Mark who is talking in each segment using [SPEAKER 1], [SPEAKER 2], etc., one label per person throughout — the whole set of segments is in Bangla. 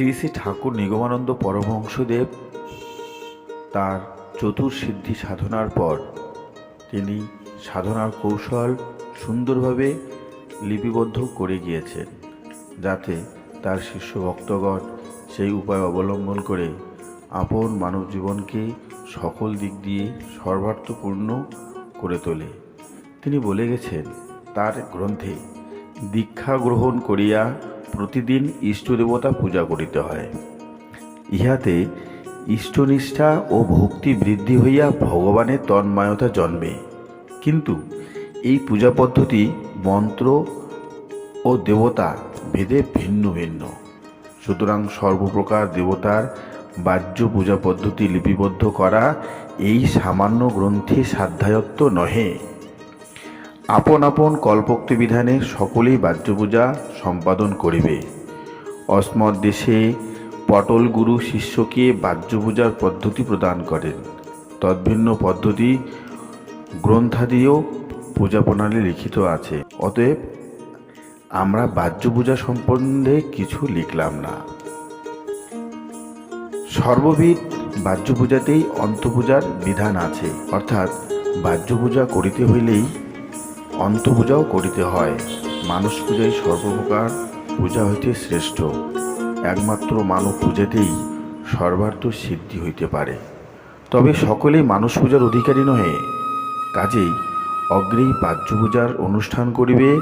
[SPEAKER 1] শ্রী শ্রী ঠাকুর নিগমানন্দ পরমহংসদেব তার চতুর্সিদ্ধি সাধনার পর তিনি সাধনার কৌশল সুন্দরভাবে লিপিবদ্ধ করে গিয়েছেন, যাতে তার শিষ্য ভক্তগণ সেই উপায় অবলম্বন করে আপন মানব জীবনকে সকল দিক দিয়ে সর্বার্থপূর্ণ করে তোলে। তিনি বলে গেছেন, তার গ্রন্থে দীক্ষা গ্রহণ করিয়া প্রতিদিন ইষ্টদেবতা পূজা করিতে হয়। ইহাতে ইষ্টনিষ্ঠা ও ভক্তি বৃদ্ধি হইয়া ভগবানের তন্ময়তা জন্মে। কিন্তু এই পূজা পদ্ধতি মন্ত্র ও দেবতা ভেদে ভিন্ন ভিন্ন। সুতরাং সর্বপ্রকার দেবতার বাহ্য পূজা পদ্ধতি লিপিবদ্ধ করা এই সামান্য গ্রন্থে সাধ্যায়ত্ত নহে। আপন আপন কল্পোক্তি বিধানে সকলেই বাহ্য পূজা সম্পাদন করিবে। অস্মৎ দেশে পটল গুরু শিষ্যকে বাহ্য পূজার পদ্ধতি প্রদান করেন। তদ্ভিন্ন পদ্ধতি গ্রন্থাদিও পূজা প্রণালী লিখিত আছে। অতএব আমরা বাহ্য পূজা সম্বন্ধে কিছু লিখলাম না। সর্ববিধ বাহ্য পূজাতেই অন্তপূজার বিধান আছে। অর্থাৎ বাহ্য পূজা করিতে হইলেই অন্তপূজাও করিতে হয়। মানুষ পূজাই সর্বপ্রকার পূজা হইতে শ্রেষ্ঠ। একমাত্র মানব পূজাতেই সর্বার্থ সিদ্ধি হইতে পারে। তবে সকলেই মানুষ পূজার অধিকারী নহে। কাজেই অগ্রেই বাহ্য পূজার অনুষ্ঠান করিবে,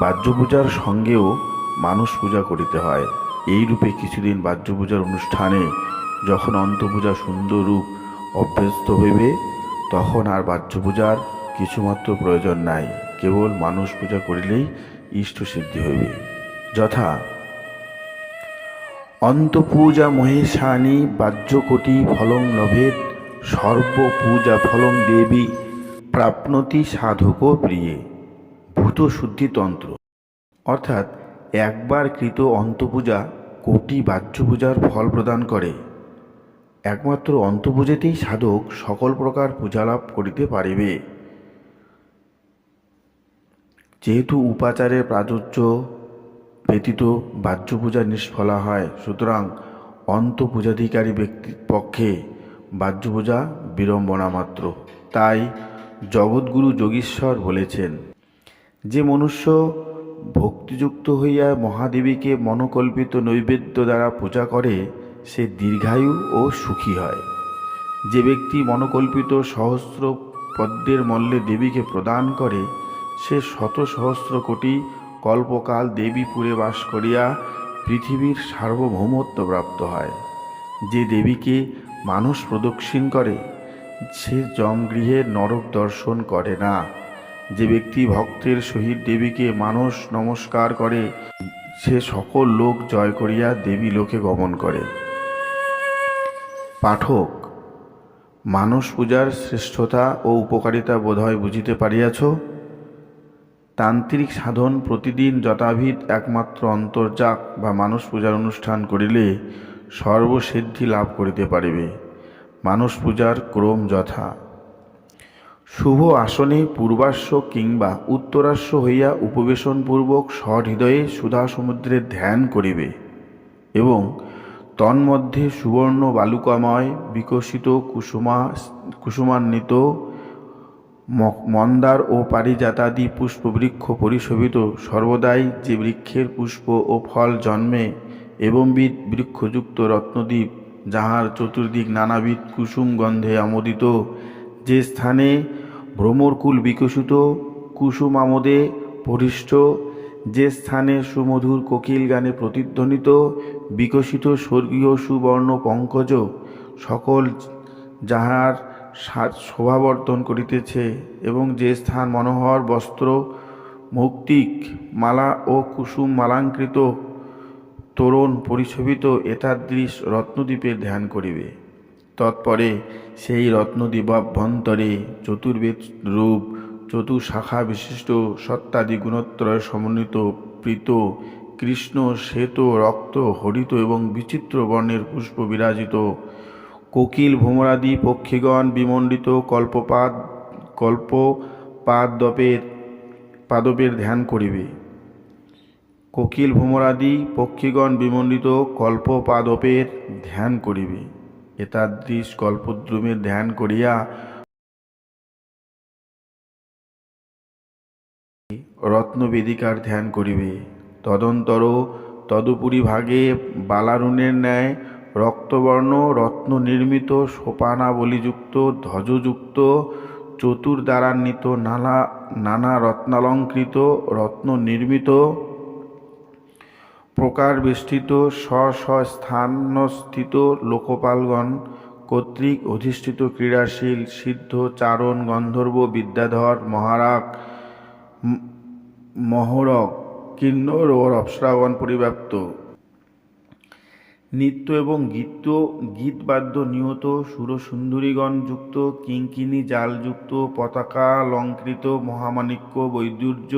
[SPEAKER 1] বাহ্য পূজার সঙ্গেও মানুষ পূজা করিতে হয়। এই রূপে কিছুদিন বাহ্য পূজার অনুষ্ঠানে যখন অন্তপূজা সুন্দর রূপ অভ্যস্ত হইবে, তখন আর বাহ্য পূজার কিছুমাত্র প্রয়োজন নাই। কেবল মানুষ পূজা করিলেই ইষ্ট সিদ্ধি হইবে। যথা, অন্তপূজা মহেশানী বাহ্যকোটি ফলং লভেদ, সর্বপূজা ফলং দেবী প্রাপ্নতি সাধক প্রিয়ে। ভূত শুদ্ধিতন্ত্র অর্থাৎ একবার কৃত অন্তপূজা কোটি বাহ্য পূজার ফল প্রদান করে। একমাত্র অন্তপূজাতেই সাধক সকল প্রকার পূজালাভ করিতে পারিবে। যেহেতু উপাচারের প্রাচুর্য ব্যতীত বাহ্য পূজা নিষ্ফলা হয়, সুতরাং অন্তপূজাধিকারী ব্যক্তির পক্ষে বাহ্য পূজা বিড়ম্বনা মাত্র। তাই জগৎগুরু যোগীশ্বর বলেছেন, যে মনুষ্য ভক্তিযুক্ত হইয়া মহাদেবীকে মনোকল্পিত নৈবেদ্য দ্বারা পূজা করে, সে দীর্ঘায়ু ও সুখী হয়। যে ব্যক্তি মনোকল্পিত সহস্র পদ্মের মল্লে দেবীকে প্রদান করে সে শত সহস্র কোটি কল্পকাল দেবীপুরে বাস করিয়া পৃথিবীর সার্বভৌমত্ব প্রাপ্ত হয়। যে দেবীকে মানুষ প্রদক্ষিণ করে, সে জমগৃহে নরক দর্শন করে না। যে ব্যক্তি ভক্তের সহিত দেবীকে মানুষ নমস্কার করে, সে সকল লোক জয় করিয়া দেবী লোকে গমন করে। পাঠক মানস পূজার শ্রেষ্ঠতা ও উপকারিতা বোধহয় বুঝিতে পারিয়াছ? তান্ত্রিক সাধন প্রতিদিন যথাভিত একমাত্র অন্তর্জাক বা মানস পূজার অনুষ্ঠান করিলে সর্বসিদ্ধি লাভ করিতে পারিবে। মানস পূজার ক্রম যথা। শুভ আসনে পূর্বাশ্ব কিংবা উত্তরাশ্ব হইয়া উপবেশনপূর্বক সহৃদয়ে সুধা সমুদ্রের ধ্যান করিবে এবং তন্মধ্যে সুবর্ণ বালুকাময় বিকশিত কুসুমা কুসুমান্বিত মন্দার ও পারিজাতাদি পুষ্পবৃক্ষ পরিশোভিত, সর্বদাই যে বৃক্ষের পুষ্প ও ফল জন্মে এবংবিধ বৃক্ষযুক্ত রত্নদ্বীপ, যাহার চতুর্দিক নানাবিধ কুসুম গন্ধে আমোদিত, যে স্থানে ভ্রমরকুল বিকশিত, কুসুম আমোদে পরিষ্ট যে স্থানে সুমধুর কোকিল গানে প্রতিধ্বনিত, বিকশিত স্বর্গীয় সুবর্ণ পঙ্কজ, সকল যাহার শোভাবর্ধন করিতেছে এবং যে স্থান মনোহর, বস্ত্র, মৌক্তিক মালা ও কুসুম মালাঙ্কৃত তোরণ পরিশোভিত এতাদৃশ রত্নদ্বীপের ধ্যান করিবে। তৎপরে সেই রত্নদ্বীপাভ্যন্তরে চতুর্বেদ রূপ, চতুশাখা বিশিষ্ট সত্তাদি গুণত্রয় সমন্বিত প্রীত কৃষ্ণ শ্বেত রক্ত হরিত এবং বিচিত্র বর্ণের পুষ্প বিরাজিত কোকিল ভোমরাদি, পক্ষীগণ, বিমণ্ডিত কল্পপাদ, কল্পপাদপের, পাদপের ধ্যান করিবে। কোকিল ভোমরাদি, পক্ষীগণ, বিমণ্ডিত কল্পপাদপের ধ্যান করিবে। এতাদৃশ কল্পদ্রুমের ধ্যান করিয়া রত্নবেদিকার ধ্যান করিবে। তদন্তর তদুপরি ভাগে বালারুণের ন্যায় রক্তবর্ণ রত্ন নির্মিত সোপানাবলীযুক্ত, ধ্বজযুক্ত, চতুর্দ্বারান্বিত নানা নানা রত্নালঙ্কৃত রত্ন নির্মিত প্রকার বেষ্টিত স্ব স্থানস্থিত লোকপালগণ, কর্তৃক অধিষ্ঠিত ক্রীড়াশীল, সিদ্ধ, চারণ, গন্ধর্ব, বিদ্যাধর, মহারাগ মহরক কিন্নর ও অপ্সরাগণ পরিব্যাপ্ত। নৃত্য এবং গীত, গীতবাদ্য নিহত সুরসুন্দরীগণ যুক্ত কিঙ্কিনী জালযুক্ত পতাকালঙ্কৃত মহামাণিক্য, বৈদুর্য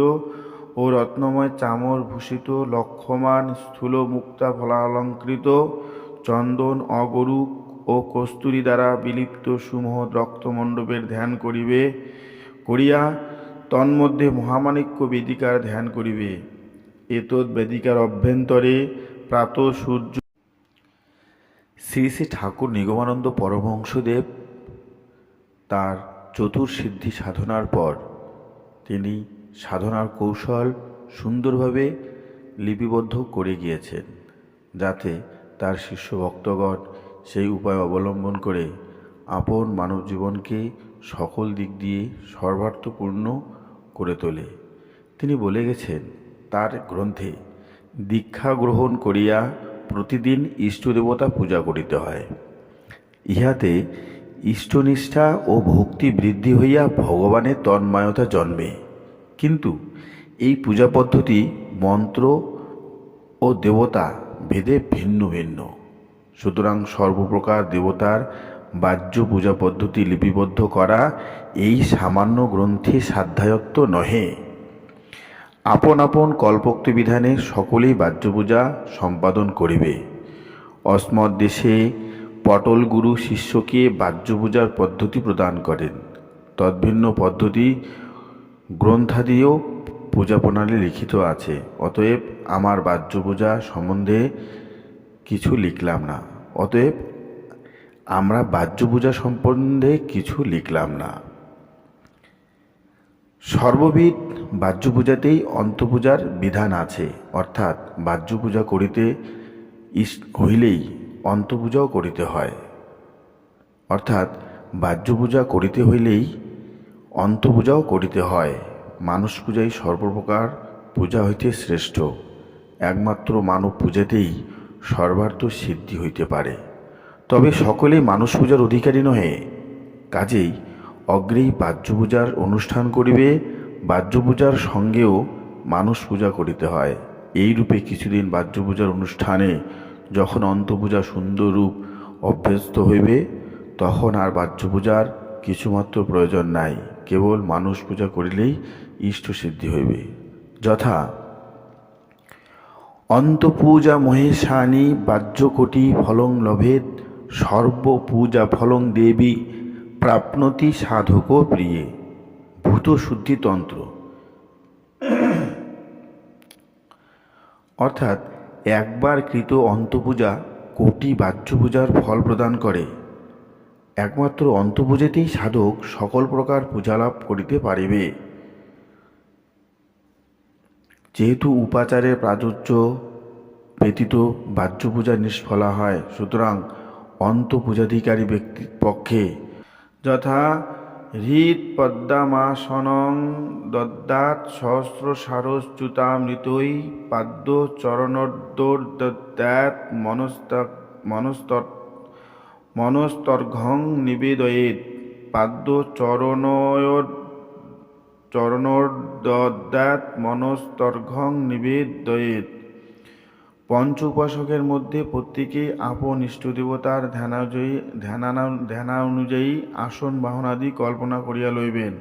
[SPEAKER 1] ও রত্নময় চামর ভূষিত লক্ষমান স্থূল মুক্তা ফলালঙ্কৃত চন্দন অগরুক ও কস্তুরী দ্বারা বিলিপ্ত সুমহৎ রক্তমণ্ডপের ধ্যান করিবে, করিয়া তন্মধ্যে মহামাণিক্য বেদিকার ধ্যান করিবে। এতৎ বেদিকার অভ্যন্তরে প্রাত সূর্য শ্রী শ্রী ঠাকুর নিগমানন্দ পরমহংসদেব তার চতুর্সিদ্ধি সাধনার পর তিনি সাধনার কৌশল সুন্দরভাবে লিপিবদ্ধ করে গিয়েছেন, যাতে তার শিষ্য ভক্তগণ সেই উপায় অবলম্বন করে আপন মানব জীবনকে সকল দিক দিয়ে সর্বার্থপূর্ণ করে তোলে। তিনি বলে গেছেন, তার গ্রন্থে দীক্ষা গ্রহণ করিয়া প্রতিদিন ইষ্টদেবতা পূজা করিতে হয়। ইহাতে ইষ্টনিষ্ঠা ও ভক্তি বৃদ্ধি হইয়া ভগবানের তন্ময়তা জন্মে। কিন্তু এই পূজা পদ্ধতি মন্ত্র ও দেবতা ভেদে ভিন্ন ভিন্ন। সুতরাং সর্বপ্রকার দেবতার বাহ্য পূজা পদ্ধতি লিপিবদ্ধ করা এই সামান্য গ্রন্থে সাধ্যায়ত্ত নহে। আপন আপন কল্পোক্ত বিধানে সকলেই বাহ্য পূজা সম্পাদন করিবে। অস্মৎ দেশে পটল গুরু শিষ্যকে বাহ্য পূজার পদ্ধতি প্রদান করেন। তদ্ভিন্ন পদ্ধতি গ্রন্থাদিও পূজা প্রণালী লিখিত আছে, অতএব আমার বাহ্য পূজা সম্বন্ধে কিছু লিখলাম না। অতএব আমরা বাহ্য পূজা সম্বন্ধে কিছু লিখলাম না। সর্ববিধ বাহ্য পূজাতেই অন্তপূজার বিধান আছে। অর্থাৎ বাহ্য পূজা করিতে ইস- হইলেই অন্তপূজাও করিতে হয়। অর্থাৎ বাহ্য পূজা করিতে হইলেই অন্তপূজাও করিতে হয়। মানুষ পূজাই সর্বপ্রকার পূজা হইতে শ্রেষ্ঠ। একমাত্র মানব পূজাতেই সর্বার্থ সিদ্ধি হইতে পারে। তবে সকলেই মানুষ পূজার অধিকারী নহে। কাজেই অগ্রেই বাহ্য পূজার অনুষ্ঠান করিবে বাহ্য পূজার সঙ্গেও মানুষ পূজা করিতে হয়। এই রূপে কিছুদিন বাহ্য পূজার অনুষ্ঠানে যখন অন্তপূজা সুন্দর রূপ অভ্যস্ত হইবে, তখন আর বাহ্য পূজার কিছুমাত্র প্রয়োজন নাই, কেবল মানুষ পূজা করিলেই ইষ্ট সিদ্ধি হইবে। যথা, অন্তপূজা মহেশানি বাহ্যকোটি ফলং লভেদ সর্বপূজা ফলং দেবী প্রাপ্নতি সাধক প্রিয়ে ভূত শুদ্ধিতন্ত্র অর্থাৎ একবার কৃত অন্তপূজা কোটি বাহ্য পূজার ফল প্রদান করে। একমাত্র অন্তপূজাতেই সাধক সকল প্রকার পূজালাভ করিতে পারিবে। যেহেতু উপাচারের প্রাচুর্য ব্যতীত বাহ্য পূজা নিষ্ফলা হয়, সুতরাং অন্তপূজাধিকারী ব্যক্তির পক্ষে যথা হৃদ পদ্মামাসনং দদ্যাৎ সহস্র সারশ্চ্যুতামৃতৈ পাদ্য চরণোর্দোর্দদ্যাৎ মনস্তক মনস্তর মনস্তর্ঘং নিবেদয়েৎ পাদ্য চরণয়োর চরণোর্দদ্যাৎ মনস্তর্ঘং নিবেদয়েৎ। পঞ্চ উপাসকের মধ্যে প্রত্যেকেই আপন ইষ্টদেবতার ধ্যানাজয়ী ধ্যানানা, ধ্যানানুযায়ী আসন বাহনাদি কল্পনা করিয়া লইবেন।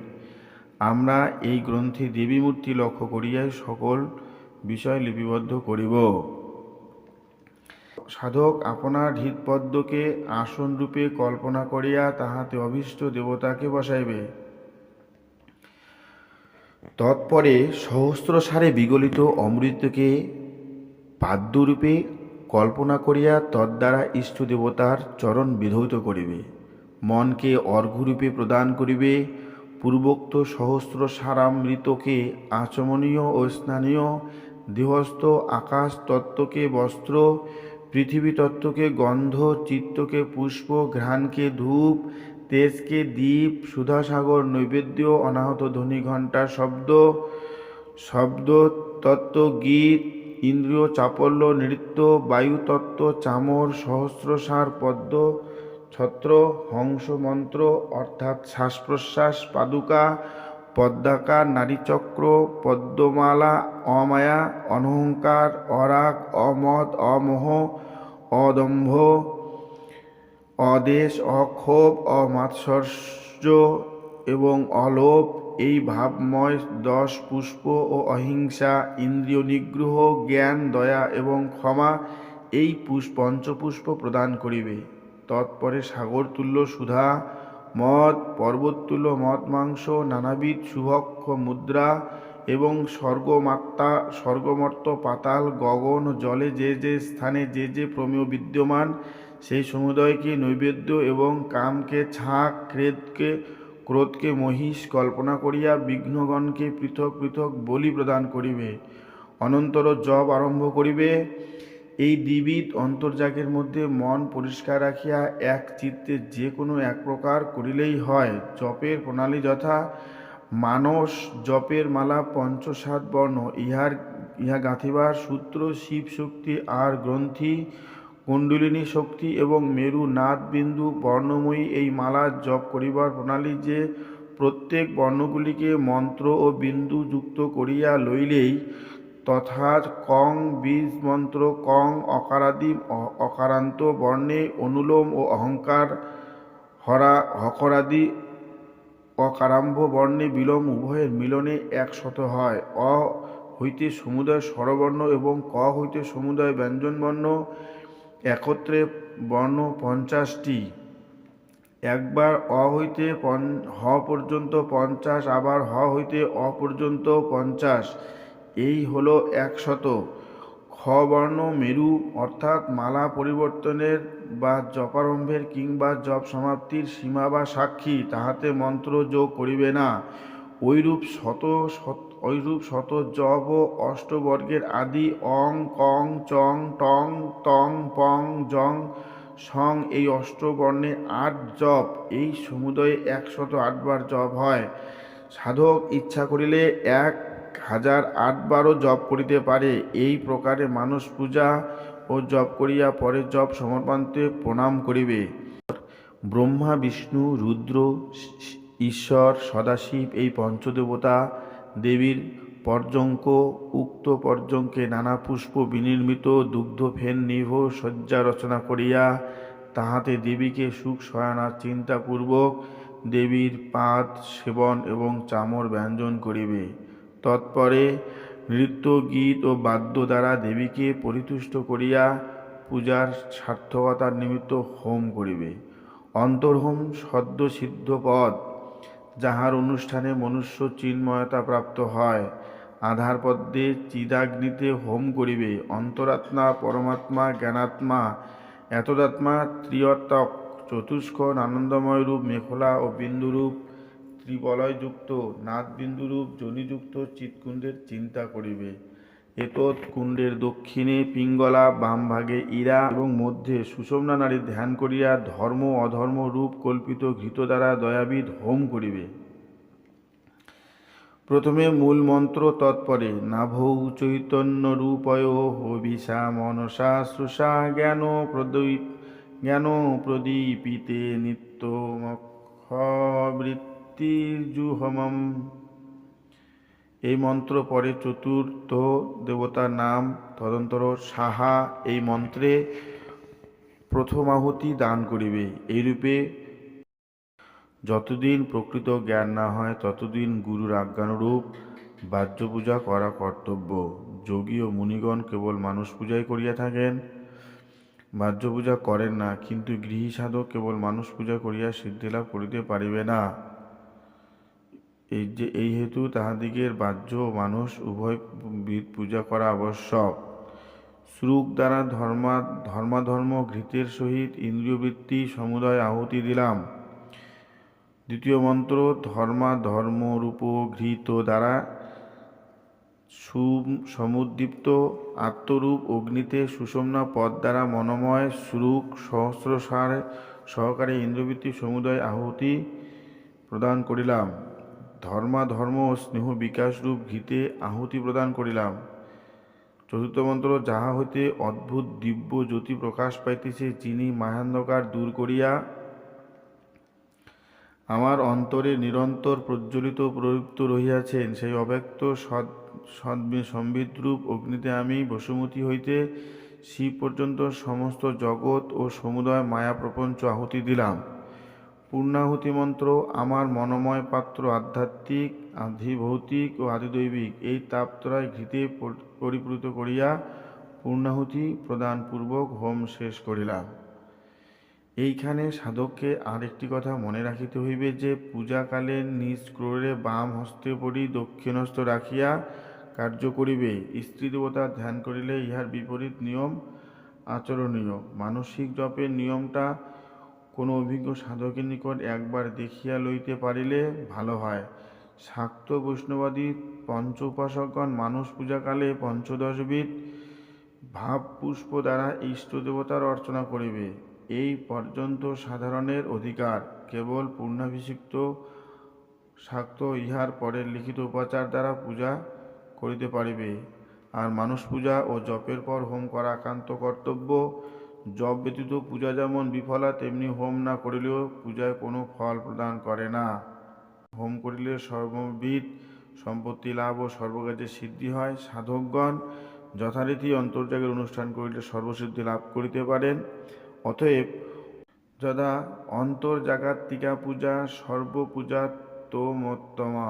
[SPEAKER 1] আমরা এই গ্রন্থে দেবী মূর্তি লক্ষ্য করিয়াই সকল বিষয় লিপিবদ্ধ করিব। সাধক আপনার হৃদপদ্মকে আসন রূপে কল্পনা করিয়া তাহাতে অভীষ্ট দেবতাকে বসাইবে। তৎপরে সহস্র সারে বিগলিত অমৃতকে পাদ্যরূপে কল্পনা করিয়া তদ্বারা ইষ্ট দেবতার চরণ বিধৌত করিবে। মনকে অর্ঘ্যরূপে প্রদান করিবে। পূর্বোক্ত সহস্র সারামৃতকে আচমনীয় ও স্নানীয় দেহস্থ আকাশ তত্ত্বকে বস্ত্র, পৃথিবী তত্ত্বকে গন্ধ, চিত্তকে পুষ্প, ঘ্রাণকে ধূপ, তেজকে দ্বীপ সুধাসাগর, নৈবেদ্য, অনাহত ধ্বনি ঘণ্টা শব্দ শব্দ, তত্ত্ব, গীত ইন্দ্রিয় চাপল্য, নৃত্য বায়ুতত্ত্ব চামর সহস্রসার পদ্ম, ছত্র, হংস মন্ত্র, অর্থাৎ শ্বাস প্রশ্বাস পাদুকা পদ্মাকার নারীচক্র, পদ্মমালা, অমায়া, অনহংকার, অরাগ অমত অমোহ, অদম্ভ, অদেশ, অক্ষোভ, অমাৎসর্য এবং অলোভ এই ভাবময় দশ পুষ্প ও অহিংসা, ইন্দ্রিয় নিগ্রহ, জ্ঞান, দয়া এবং ক্ষমা, এই পুষ পঞ্চপুষ্প প্রদান করিবে। তৎপরে সাগরতুল্য সুধা, মদ, পর্বততুল্য মদ মাংস, নানাবিধ শুভক্ষ মুদ্রা এবং স্বর্গমাত্রা স্বর্গমর্ত পাতাল, গগন, জলে যে যে স্থানে যে যে প্রমেয় বিদ্যমান, সেই সমুদয়কে নৈবেদ্য এবং কামকে, ছাঁক ক্রেদকে ক্রোধকে মহিষ কল্পনা করিয়া বিঘ্নগণকে পৃথক পৃথক বলি প্রদান করিবে। অনন্তর জপ আরম্ভ করিবে। এই দ্বিবিধ অন্তর্জাগের মধ্যে মন পরিষ্কার রাখিয়া এক চিত্তে যে কোনো এক প্রকার করিলেই হয়। জপের প্রণালী যথা। মানস জপের মালা পঞ্চসাত বর্ণ। ইহার, ইহা গাঁথিবার সূত্র শিব শক্তি আর গ্রন্থি কুণ্ডলিনী শক্তি এবং মেরু নাদ বিন্দু বর্ণময়ী এই মালা জপ করিবার প্রণালী যে প্রত্যেক বর্ণগুলিকে মন্ত্র ও বিন্দু যুক্ত করিয়া লইলেই তথা কং, বীজ মন্ত্র, কং, অকারাদি অকারান্ত, বর্ণে অনুলোম ও অহংকার, হরা, হকরাদি, অকারাম্ভ, বর্ণে বিলোম, উভয়ের মিলনে একশত হয়। অ হইতে সমুদয় স্বরবর্ণ এবং ক হইতে সমুদয় ব্যঞ্জনবর্ণ একত্রে বর্ণ পঞ্চাশটি। একবার অ হইতে হ পর্যন্ত পঞ্চাশ, আবার হ হইতে অ পর্যন্ত পঞ্চাশ। এই হলো একশত। খ বর্ণ মেরু, অর্থাৎ মালা পরিবর্তনের বা জপারম্ভের কিংবা জপ সমাপ্তির সীমা বা সাক্ষী, তাহাতে মন্ত্র যোগ করিবে না। ঐরূপ শত শত ঐরূপ শত ও অষ্টবর্গের আদি অং, কং, চং, টং, তং, পং জং সং এই অষ্টবর্ণে আট জপ এই সমুদয়ে একশত আটবার জপ হয়। সাধক ইচ্ছা করিলে এক হাজার আটবারও জপ করিতে পারে। এই প্রকারে মানুষ পূজা ও জপ করিয়া পরে জপ সমর্পণতে প্রণাম করিবে। ব্রহ্মা, বিষ্ণু, রুদ্র ঈশ্বর, সদাশিব এই পঞ্চদেবতা দেবীর পর্যঙ্ক, উক্ত পর্যঙ্কে নানা পুষ্প বিনির্মিত, দুগ্ধ ফেন নিভ শয্যা রচনা করিয়া তাহাতে দেবীকে সুখ সয়ানার চিন্তাপূর্বক দেবীর পাত সেবন এবং চামর ব্যঞ্জন করিবে। তৎপরে নৃত্য, গীত ও বাদ্য দ্বারা দেবীকে পরিতুষ্ট করিয়া পূজার সার্থকতার নিমিত্ত হোম করিবে। অন্তর্হোম সদ্য সিদ্ধ পদ যাহার অনুষ্ঠানে মনুষ্য চিন্ময়তা প্রাপ্ত হয় আধার পদ্মে চিদাগ্নিতে হোম করিবে, অন্তরাত্মা, পরমাত্মা, জ্ঞানাত্মা, এতদাত্মা ত্রিয়ত্তক চতুষ্কোণ, আনন্দময় রূপ, মেখলা ও বিন্দুরূপ, ত্রিবলয়যুক্ত, নাদবিন্দুরূপ যোনিযুক্ত জনিযুক্ত, চিৎকুণ্ডের চিন্তা করিবে। এতৎ কুণ্ডের দক্ষিণে পিঙ্গলা, বাম ভাগে ইরা এবং মধ্যে সুষমনা নারী ধ্যান করিয়া ধর্ম অধর্ম রূপ কল্পিত ঘৃত দ্বারা দয়াবিদ হোম করিবে। প্রথমে মূল মন্ত্র তৎপরে, নাভৌ চৈতন্য রূপয় হবিষা মনসা শ্রুষা জ্ঞান প্রদীপ, জ্ঞান প্রদীপিতে নিত্য বৃত্তির্জুহমম এই মন্ত্র পরে চতুর্থ দেবতার নাম তদন্তর সাহা। এই মন্ত্রে প্রথম আহুতি দান করিবে। এইরূপে যতদিন প্রকৃত জ্ঞান না হয়, ততদিন গুরুর আজ্ঞানুরূপ বাহ্য পূজা করা কর্তব্য। যোগী ও মুনিগণ কেবল মানুষ পূজাই করিয়া থাকেন বাহ্য পূজা করেন না, কিন্তু গৃহী সাধক কেবল মানুষ পূজা করিয়া সিদ্ধিলাভ করিতে পারিবে না। এই যে, এই হেতু তাহাদিগের বাহ্য মানুষ উভয় পূজা করা আবশ্যক। শ্রুক দ্বারা ধর্মা, ধর্মাধর্ম ঘৃতের সহিত ইন্দ্রিয়বৃত্তি সমুদয় আহুতি দিলাম। দ্বিতীয় মন্ত্র ধর্মা ধর্ম রূপ ঘৃত দ্বারা সু- সমুদ্দীপ্ত আত্মরূপ অগ্নিতে সুষমনা পদ দ্বারা মনোময় শ্রুক সহস্রসার সহকারে ইন্দ্রবৃত্তি সমুদয় আহুতি প্রদান করিলাম। ধর্মা ধর্ম ও স্নেহ বিকাশ রূপ ঘিতে আহুতি প্রদান করিলাম। চতুর্থ মন্ত্র, যাহা হইতে অদ্ভুত দিব্য জ্যোতি প্রকাশ পাইতেছে, যিনি মায়ান্ধকার দূর করিয়া আমার অন্তরে নিরন্তর প্রজ্বলিত প্রযুক্ত রহিয়াছেন, সেই অব্যক্ত সৎ সম্বিদ্রূপ অগ্নিতে আমি বসুমতী হইতে শিব পর্যন্ত সমস্ত জগৎ ও সমুদয় মায়া প্রপঞ্চ আহুতি দিলাম। পূর্ণাহুতি মন্ত্র, আমার মনোময় পাত্র আধ্যাত্মিক, আধিভৌতিক ও আদিদৈবিক। এই তাপত্রয় ঘৃতে পরি- পরিপূরিত করিয়া পূর্ণাহুতি প্রদানপূর্বক হোম শেষ করিলাম এইখানে সাধককে আর একটি কথা মনে রাখিতে হইবে যে, পূজাকালে নিজ ক্রোড়ে বাম হস্তে পড়ি দক্ষিণহস্ত রাখিয়া কার্য করিবে। স্ত্রী দেবতা ধ্যান করিলে ইহার বিপরীত নিয়ম আচরণীয়। মানসিক জপের নিয়মটা কোনো অভিজ্ঞ সাধকের নিকট একবার দেখিয়া লইতে পারিলে ভালো হয়। শাক্ত বৈষ্ণবাদী পঞ্চ উপাসকগণ মানুষ পূজাকালে পঞ্চদশবিধ ভাব পুষ্প দ্বারা ইষ্ট দেবতার অর্চনা করিবে। এই পর্যন্ত সাধারণের অধিকার কেবল পূর্ণাভিষিক্ত শাক্ত ইহার পরের লিখিত উপাচার দ্বারা পূজা করিতে পারিবে। আর মানুষ পূজা ও জপের পর হোম করা একান্ত কর্তব্য জপ ব্যতীত পূজা যেমন বিফলা, তেমনি হোম না করিলেও পূজায় কোনো ফল প্রদান করে না। হোম করিলে সর্ববিধ সম্পত্তি লাভ ও সর্বকাজে সিদ্ধি হয়। সাধকগণ যথারীতি অন্তর্জাগের অনুষ্ঠান করিলে সর্বসিদ্ধি লাভ করিতে পারেন। অতএব যদা অন্তর্জাগাত্মিকা পূজা সর্বপূজা তোমোত্তমা